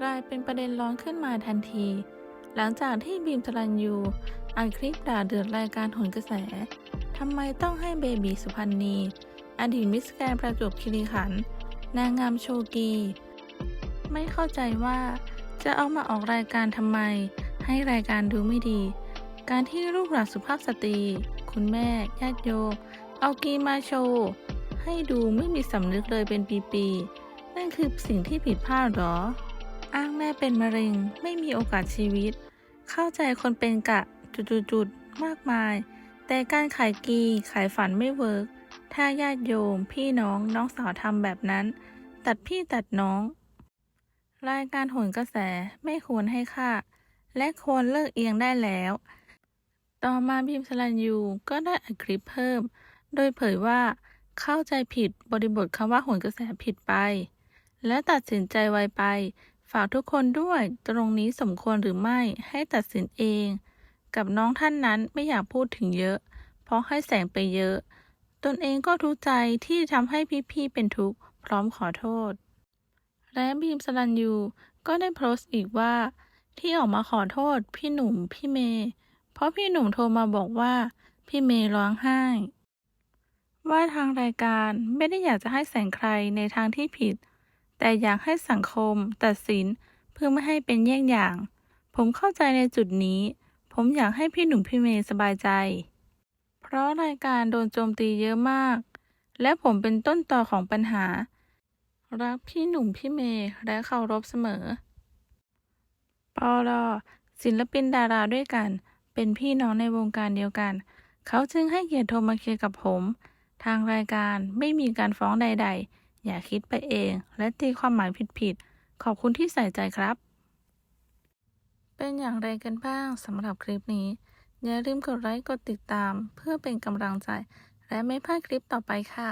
กลายเป็นประเด็นร้อนขึ้นมาทันที หลังจากที่บีมสรัญยูอัดคลิปด่าเดือดรายการโหนกระแสทำไมต้องให้เบบีสุพรรณี อดีตมิสแกรนประจวบคีรีขันธ์นางงามโชกี ไม่เข้าใจว่าจะเอามาออกรายการทำไม ให้รายการดูไม่ดี การที่ลูกหลานสุภาพสตรี คุณแม่ญาติโยมเอากีมาโชว์ให้ดูไม่มีสำนึกเลยเป็นปีๆ นั่นคือสิ่งที่ผิดพลาดหรอ อ้างแม่เป็นมะเร็ง ไม่มีโอกาสชีวิต เข้าใจคนเป็นกะจุดๆๆมากมาย แต่การขายกีขายฝันไม่เวิร์กถ้าญาติโยม พี่น้องน้องสาวทำแบบนั้น ตัดพี่ตัดน้อง รายการโหนกระแสไม่ควรให้ค่า และควรเลิกเอียงได้แล้ว ต่อมาบีมสลันยูก็ได้อัดคลิปเพิ่ม โดยเผยว่าเข้าใจผิดบริบทคำว่าโหนกระแสผิดไป และตัดสินใจไวไป ฝากทุกคนด้วยตรงนี้สมควรหรือไม่ให้ตัดสินเอง กับน้องท่านนั้นไม่อยากพูดถึงเยอะ เพราะให้แสงไปเยอะ ตนเองก็ทุกข์ใจที่ทำให้พี่ๆเป็นทุกข์พร้อมขอโทษ และบีมสลันยูก็ได้โพสต์อีกว่า ที่ออกมาขอโทษพี่หนุ่มพี่เมย์เพราะพี่หนุ่มโทรมาบอกว่า พี่เมย์ร้องไห้ ว่าทางรายการไม่ได้อยากจะให้แสงใครในทางที่ผิด แต่อยากให้สังคมตัดสินเพื่อไม่ให้เป็นเยี่ยงอย่าง ผมเข้าใจในจุดนี้ ผมอยากให้พี่หนุ่มพี่เมย์สบายใจ เพราะรายการโดนโจมตีเยอะมาก และผมเป็นต้นต่อของปัญหา รักพี่หนุ่มพี่เมย์และเคารพเสมอปอลอศิลปินดาราด้วยกัน เป็นพี่น้องในวงการเดียวกัน เขาจึงให้เกียรติโทรมาเคลียร์กับผม ทางรายการไม่มีการฟ้องใด ๆ อย่าคิดไปเอง และตีความหมายผิดๆ ขอบคุณที่ใส่ใจครับ เป็นอย่างไรกันบ้างสำหรับคลิปนี้ อย่าลืมกดไลค์กดติดตาม เพื่อเป็นกำลังใจ และไม่พลาดคลิปต่อไปค่ะ